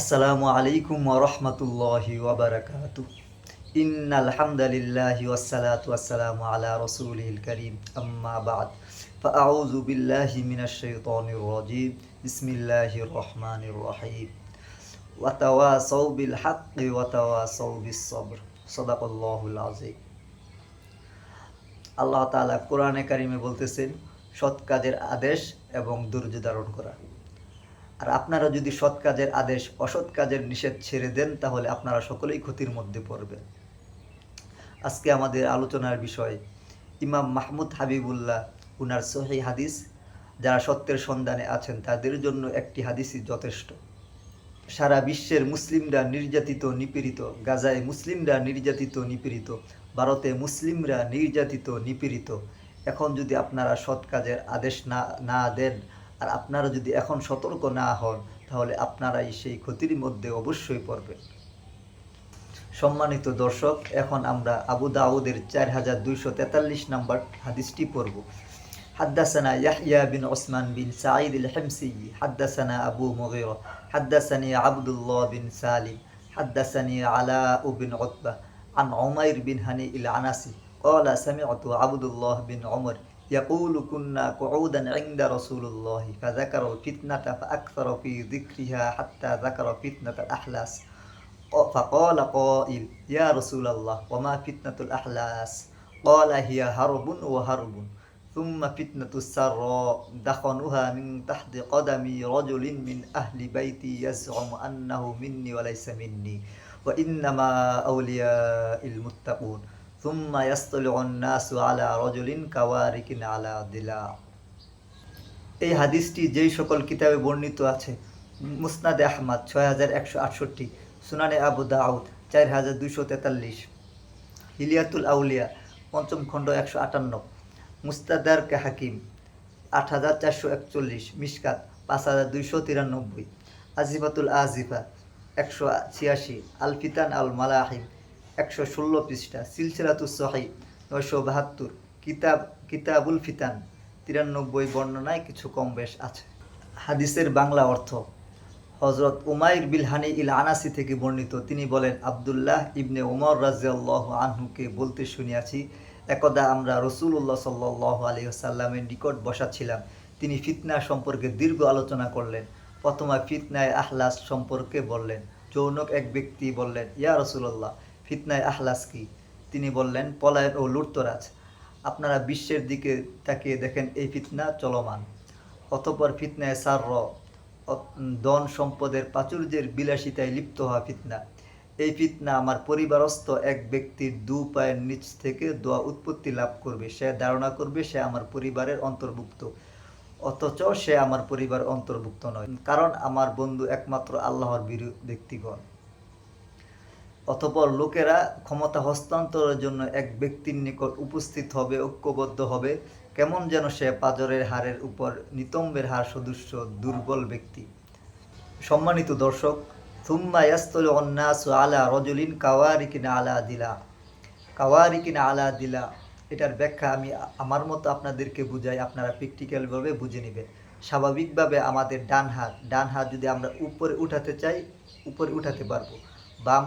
আসসালামু আলাইকুম ওরহমতুল্লাহি ওবরাকাতু ইন্নাল হামদালিল্লাহি ওয়াসসালাতু ওয়াসসালামু আলা রাসূলিল কারীম। আম্মা বাদ। ফাআউযু বিল্লাহি মিনাশ শাইতানির রাজীম। বিসমিল্লাহির রহমানির রহিম। ওয়া তাওয়াসাউ বিল হাক্কি ওয়া তাওয়াসাউ বিস সবর। সাদাকাল্লাহুল আযীম। আল্লাহ তাআলা কোরআনে কারিমে বলতেছেন, সৎ কাজের আদেশ এবং ধৈর্য ধারণ করা। আর আপনারা যদি সৎ কাজের আদেশ, অসৎ কাজের নিষেধ ছেড়ে দেন, তাহলে আপনারা সকলেই ক্ষতির মধ্যে পড়বেন। আজকে আমাদের আলোচনার বিষয়, ইমাম মাহমুদ হাবিবুল্লাহ, উনার সহি হাদিস, যারা সত্যের সন্ধানে আছেন, তাদের জন্য একটি হাদিসই যথেষ্ট। সারা বিশ্বের মুসলিমরা নির্যাতিত, নিপীড়িত, গাজায় মুসলিমরা নির্যাতিত, নিপীড়িত, ভারতে মুসলিমরা নির্যাতিত, নিপীড়িত। এখন যদি আপনারা সৎ কাজের আদেশ না না দেন আর আপনারা যদি এখন সতর্ক না হন তাহলে আপনারাই সেই ক্ষতির মধ্যে অবশ্যই পড়বেন সম্মানিত দর্শক এখন আমরা আবু দাউদের চার হাজার দুইশো তেতাল্লিশ নম্বর হাদিসটি পড়ব حدثنا يحيى بن عثمان بن سعيد الحمصي حدثنا أبو مغيرة حدثني عبد الله بن سالم حدثني علاء بن عتبة عن عمير بن هني العنسي قال سمعت عبد الله بن عمر يقول كنا قعودا عند رسول الله فذكر الفتنة فأكثر في ذكرها حتى ذكر فتنة الأحلاس. فقال قائل يا رسول الله وما فتنة الأحلاس؟ قال هي هرب وهرب ثم فتنة السراء دخنها من تحت قدم رجل من أهل بيتي يزعم أنه مني وليس مني وإنما أولياء المتقون. এই হাদিসটি যেই সকল কিতাবে বর্ণিত আছে, মুসনাদে আহমদ ছয় হাজার একশো আটষট্টি, সুনানে আবু দাউদ চার হাজার দুশো তেতাল্লিশ, হিলিয়াতুল আউলিয়া পঞ্চম খণ্ড একশো আটান্ন, মুস্তাদার কে হাকিম আট হাজার চারশো একচল্লিশ মিসকাত পাঁচ হাজার দুইশো তিরানব্বই, আজিফাতুল আজিফা একশো ছিয়াশি আলফিতান আল মালাহিম একশো ষোলো পৃষ্ঠা, সিলসিলাতুস সহি, নয়শো বাহাত্তর, কিতাব, কিতাবুল ফিতান, তিরানব্বই বর্ণনায় কিছু কম বেশ আছে। হাদিসের বাংলা অর্থ হজরত উমাইর বিলহানি ইল আনাসি থেকে বর্ণিত, তিনি বলেন, আবদুল্লাহ ইবনে উমর রাজিয়াল্লাহ আনহুকে বলতে শুনিয়াছি, একদা আমরা রসুল্লাহ সাল্লাহ আলী সাল্লামের নিকট বসাছিলাম তিনি ফিতনা সম্পর্কে দীর্ঘ আলোচনা করলেন, প্রথমে ফিতনায় আহলাস সম্পর্কে বললেন, যৌনক এক ব্যক্তি বললেন, ইয়া রসুল্লাহ ফিতনায় আহলাস কি? তিনি বললেন, পলায়ন ও লুটতরাজ। আপনারা বিশ্বের দিকে তাকিয়ে দেখেন, এই ফিতনা চলমান। অতপর ফিতনায় সার র ধন সম্পদের প্রাচুর্যের বিলাসিতায় লিপ্ত হওয়া ফিতনা। এই ফিতনা আমার পরিবারস্থ এক ব্যক্তির দু পায়ের নিচ থেকে দোয়া উৎপত্তি লাভ করবে। সে ধারণা করবে, সে আমার পরিবারের অন্তর্ভুক্ত। অথচ সে আমার পরিবার অন্তর্ভুক্ত নয়। কারণ আমার বন্ধু একমাত্র আল্লাহর ব্যক্তিগণ। অতপর লোকেরা ক্ষমতা হস্তান্তরের জন্য এক ব্যক্তির নিকট উপস্থিত হবে, ঐক্যবদ্ধ হবে। কেমন যেন সে পাজরের হারের উপর নিতম্বের হার সদৃশ্য, দুর্বল ব্যক্তি। সম্মানিত দর্শক থুম্মা ইয়াস্তল অন্যাসু আলা রজলিন কাওয়ারিকিন আলা দিলা। কাওয়ারিকিন আলা দিলা, এটার ব্যাখ্যা আমি আমার মতো আপনাদেরকে বুঝাই, আপনারা প্র্যাকটিক্যালভাবে বুঝে নেবেন। স্বাভাবিকভাবে আমাদের ডান হাত ডান হাত যদি আমরা উপরে উঠাতে চাই, উপরে উঠাতে পারব। বাম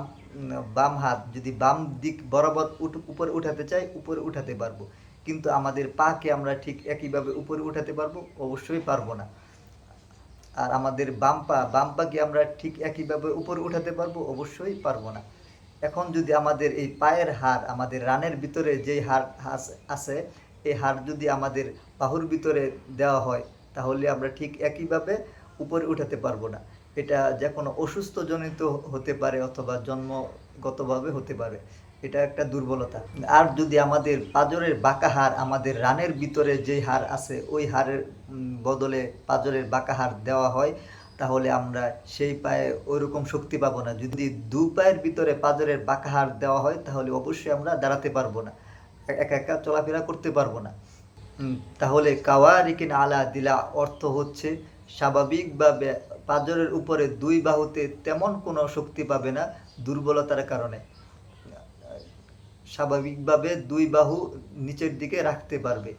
বাম হাত, যদি বাম দিক বরাবর উপরে উঠাতে চাই, উপরে উঠাতে পারব। কিন্তু আমাদের পাকে আমরা ঠিক একইভাবে উপরে উঠাতে পারব? অবশ্যই পারব না। আর আমাদের বাম পা, বাম পাকে আমরা ঠিক একইভাবে উপরে উঠাতে পারব? অবশ্যই পারব না। এখন যদি আমাদের এই পায়ের হাড়, আমাদের রানের ভিতরে যেই হাড় আছে, এই হাড় যদি আমাদের বাহুর ভিতরে দেওয়া হয়, তাহলে আমরা ঠিক একইভাবে উপরে উঠাতে পারব না। এটা যে কোনো অসুস্থজনিত হতে পারে অথবা জন্মগতভাবে হতে পারে, এটা একটা দুর্বলতা। আর যদি আমাদের পাজরের বাঁকা হার আমাদের রানের ভিতরে যে হার আছে, ওই হারের বদলে পাজরের বাঁকা হার দেওয়া হয়, তাহলে আমরা সেই পায়ে ওইরকম শক্তি পাবো না। যদি দু পায়ের ভিতরে পাজরের বাঁকা হাড় দেওয়া হয়, তাহলে অবশ্যই আমরা দাঁড়াতে পারব না। একা একা চলাফেরা করতে পারব না। তাহলে কাওয়ারিকিন আলা দিলা অর্থ হচ্ছে স্বাভাবিকভাবে পাজরের উপরে দুই বাহুতে তেমন কোনো শক্তি পাবে না দুর্বলতার কারণে। স্বাভাবিকভাবে দুই বাহু নিচের দিকে রাখতে পারবে।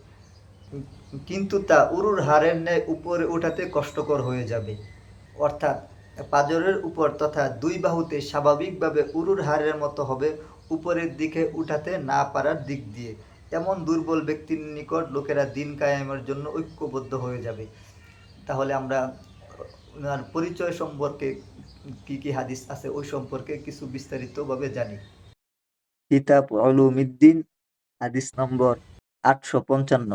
কিন্তু তা উরুর হারের ন্যায় উপরে ওঠাতে কষ্টকর হয়ে যাবে। অর্থাৎ পাজরের উপর তথা দুই বাহুতে স্বাভাবিকভাবে উরুর হাড়ের মতো হবে উপরের দিকে উঠাতে না পারার দিক দিয়ে। এমন দুর্বল ব্যক্তির নিকট লোকেরা দিন কায়েমের জন্য ঐক্যবদ্ধ হয়ে যাবে। তাহলে আমরা ওনার পরিচয় সম্পর্কে কি কি হাদিস আছে ওই সম্পর্কে কিছু বিস্তারিতভাবে জানি কিতাব উলুমিদ্দিন হাদিস নম্বর আটশো পঞ্চান্ন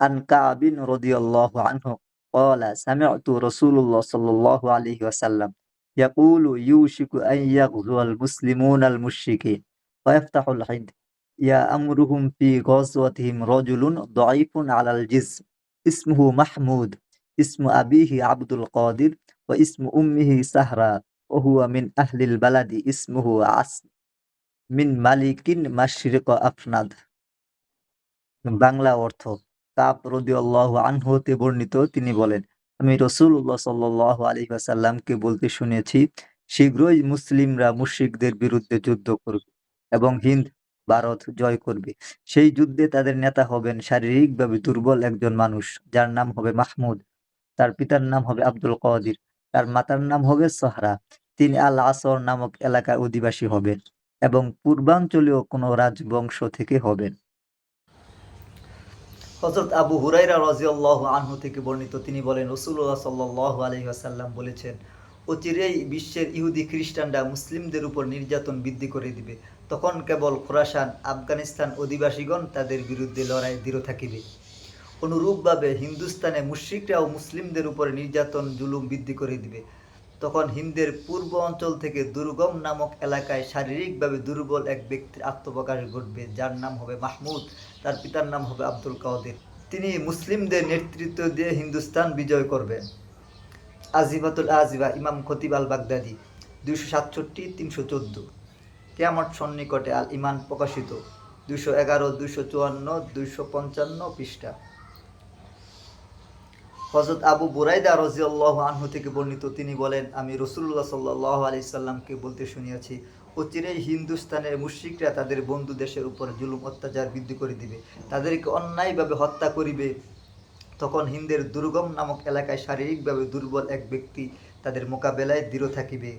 عن كعب رضي الله عنه قال سمعت رسول الله صلى الله عليه وسلم يقول يوشك أن يغزو المسلمون المشركين ويفتح الحد يأمرهم في غزوتهم رجل ضعيف على الجسم اسمه محمود ইসমু আবিহি আব্দুল কদির ও ইসমু উম্মিহি সাহরা ওহুয়া মিন আহলিল বালাদি ইসমুহু আস মিন মালিকিন মাশরিক আফনাদ। বাংলা অর্থ কাপ রদিউল্লাহ আনহতে বর্ণিত, তিনি বলেন, আমি রসুল্লাহ সাল্লাহ আলী আসাল্লামকে বলতে শুনেছি, শীঘ্রই মুসলিমরা মুশ্রিকদের বিরুদ্ধে যুদ্ধ করবে এবং হিন্দ, ভারত জয় করবে। সেই যুদ্ধে তাদের নেতা হবেন শারীরিকভাবে দুর্বল একজন মানুষ, যার নাম হবে মাহমুদ। তার পিতার নাম হবে আব্দুল কাদির, তার মাতার নাম হবে সহরা। তিনি আল আসর নামক এলাকার অধিবাসী হবেন এবং পূর্বাঞ্চলীয় কোনো রাজবংশ থেকে হবেন। হজরত আবু হুরাইরা রাজিয়াল্লাহ আনহু থেকে বর্ণিত তিনি বলেন রসুল্লাহ সাল্লাহ আলহি আসাল্লাম বলেছেন, অচিরেই বিশ্বের ইহুদি খ্রিস্টানরা মুসলিমদের উপর নির্যাতন বৃদ্ধি করে দিবে। তখন কেবল খোরাসান, আফগানিস্তান অধিবাসীগণ তাদের বিরুদ্ধে লড়াই দৃঢ় থাকিবে। অনুরূপভাবে হিন্দুস্তানে মুশ্রিকরাও মুসলিমদের উপরে নির্যাতন, জুলুম বৃদ্ধি করে দিবে। তখন হিন্দের পূর্ব অঞ্চল থেকে দুর্গম নামক এলাকায় শারীরিকভাবে দুর্বল এক ব্যক্তির আত্মপ্রকাশ ঘটবে, যার নাম হবে মাহমুদ। তার পিতার নাম হবে আব্দুল কাদের। তিনি মুসলিমদের নেতৃত্ব দিয়ে হিন্দুস্তান বিজয় করবেন আজিবাতুল আজিবা ইমাম খতিব আল বাগদাদি দুইশো সাতষট্টি, তিনশো চোদ্দ। কেয়ামত সন্নিকটে আল ইমান প্রকাশিত, দুইশো এগারো, দুইশো চুয়ান্ন, দুইশো পঞ্চান্ন পৃষ্ঠা। হজরত আবু বুরাইদা রাজিয়াল্লাহ আনহু থেকে বর্ণিত, তিনি বলেন, আমি রসুল্লাহ সাল্লাহ আলি সাল্লামকে বলতে শুনিয়াছি, অচিরেই হিন্দুস্তানের মুশ্রিকরা তাদের বন্ধু দেশের উপর জুলুম, অত্যাচার বৃদ্ধি করে দিবে। তাদেরকে অন্যায়ভাবে হত্যা করিবে। তখন হিন্দের দুর্গম নামক এলাকায় শারীরিকভাবে দুর্বল এক ব্যক্তি তাদের মোকাবেলায় দৃঢ় থাকিবে।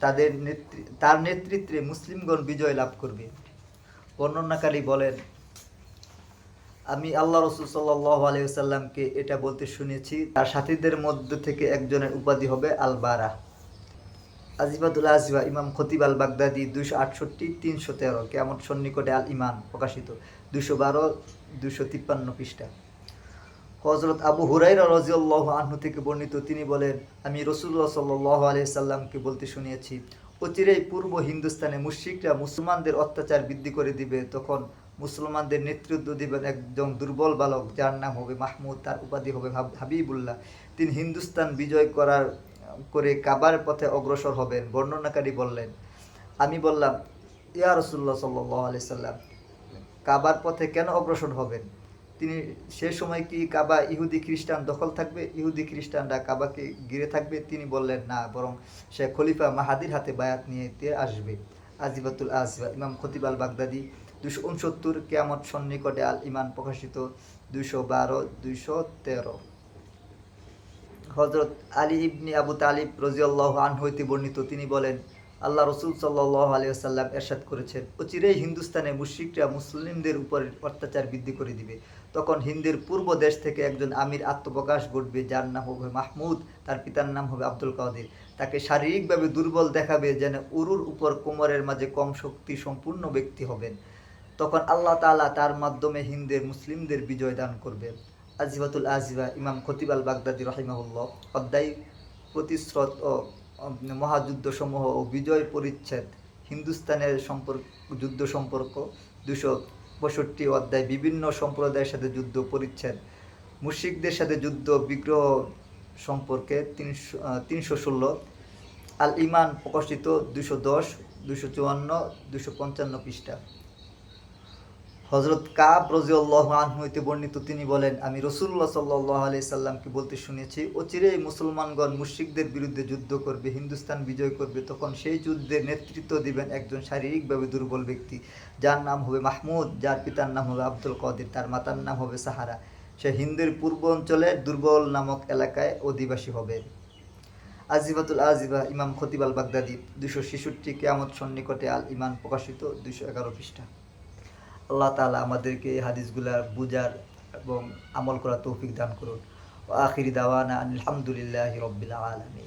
তাদের নেতৃ, তার নেতৃত্বে মুসলিমগণ বিজয় লাভ করবে। বর্ণনাকারী বলেন আমি আল্লাহ রসুল সাল্লাহ আলিয়াল্লামকে এটা বলতে শুনেছি, তার সাথীদের মধ্য থেকে একজনের উপাধি হবে আল বারা আজিবাদুল আজিবা ইমাম খতিব আল বাগদাদি দুইশো আটষট্টি, তিনশো তেরো কেমন সন্নিকটে আল ইমান প্রকাশিত, দুইশো বারো, দুইশো তিপ্পান্ন পৃষ্ঠা। হজরত আবু হুরাইরা রাজিউল্লাহ আহ্ন থেকে বর্ণিত, তিনি বলেন, আমি রসুল্লাহ সাল্লাহ আলিয়া সাল্লামকে বলতে শুনিয়েছি অচিরেই পূর্ব হিন্দুস্তানে মুশ্রিকরা মুসলমানদের অত্যাচার বৃদ্ধি করে দিবে, তখন মুসলমানদের নেতৃত্ব দিবেন একজন দুর্বল বালক, যার নাম হবে মাহমুদ, তার উপাধি হবে হাবিবুল্লাহ। তিনি হিন্দুস্তান বিজয় করার, করে কাবার পথে অগ্রসর হবেন, বর্ণনাকারী বললেন। আমি বললাম, ইয়া রসুল্লাহ সাল্লাহ আলি সাল্লাম, কাবার পথে কেন অগ্রসর হবেন? তিনি, সে সময় কি কাবা ইহুদি খ্রিস্টান দখল থাকবে? ইহুদি খ্রিস্টানরা কাবাকে ঘিরে থাকবে? তিনি বললেন, না, বরং সে খলিফা মাহাদির হাতে বায়াত নিয়ে আসবে। আজিবাতুল আজিবা ইমাম খতিব আল বাগদাদি দুশো উনসত্তর কেয়ামত সন্নিকটে আল ইমান প্রকাশিত, দুইশো বারো, দুইশো তেরো। হজরত আলী ইবনি আবু তালিব রজিউল্লাহ আন হইতে বর্ণিত, তিনি বলেন, আল্লাহ রসুল সাল্লাহ আলিয়াল্লাম এরশাদ করেছেন অচিরেই হিন্দুস্তানে মুশ্রিকরা মুসলিমদের উপর অত্যাচার বৃদ্ধি করে দিবে। তখন হিন্দের পূর্ব দেশ থেকে একজন আমির আত্মপ্রকাশ ঘটবে, যার নাম হবে মাহমুদ, তার পিতার নাম হবে আব্দুল কাদের। তাকে শারীরিকভাবে দুর্বল দেখাবে যেন উরুর উপর কোমরের মাঝে কম শক্তি সম্পূর্ণ ব্যক্তি হবেন। তখন আল্লাহ তালা তার মাধ্যমে হিন্দের, মুসলিমদের বিজয় দান করবেন আজিবাতুল আজিবা ইমাম খতিব আল বাগদাদি রহিমাহুল্লাহ, অধ্যায়, প্রতিশ্রত ও মহাযুদ্ধ সমূহ ও বিজয় পরিচ্ছেদ, হিন্দুস্তানের সম্পর্ক যুদ্ধ সম্পর্ক, দুশো পঁয়ষট্টি অধ্যায়, বিভিন্ন সম্প্রদায়ের সাথে যুদ্ধ পরিচ্ছেদ মুশিকদের সাথে যুদ্ধ, বিগ্রহ সম্পর্কে তিনশো তিনশো ষোলো আল ইমান প্রকাশিত দুশো দশ, দুশো চুয়ান্ন, দুশো পঞ্চান্ন পৃষ্ঠা। হজরত কাব রজিউল্লাহ হইতে বর্ণিত, তিনি বলেন, আমি রসুল্লাহ সাল্লাহ আলি সাল্লামকে বলতে শুনেছি অচিরেই মুসলমানগণ মুশ্রিকদের বিরুদ্ধে যুদ্ধ করবে, হিন্দুস্তান বিজয় করবে, তখন সেই যুদ্ধের নেতৃত্ব দিবেন একজন শারীরিকভাবে দুর্বল ব্যক্তি, যার নাম হবে মাহমুদ, যার পিতার নাম হবে আব্দুল কদির, তার মাতার নাম হবে সাহারা। সে হিন্দের পূর্ব অঞ্চলের দুর্বল নামক এলাকায় অধিবাসী হবে। আজিবাতুল আজিবা ইমাম খতিব আল বাগদাদি দুশো ছেষট্টি কেয়ামত সন্নিকটে আল ইমান প্রকাশিত দুশো এগারো পৃষ্ঠা। আল্লাহ তালা আমাদেরকে এই হাদিসগুলা বুঝার এবং আমল করার তৌফিক দান করুন। আখিরি দাওয়ানা আলহামদুলিল্লাহ রবিল আলমী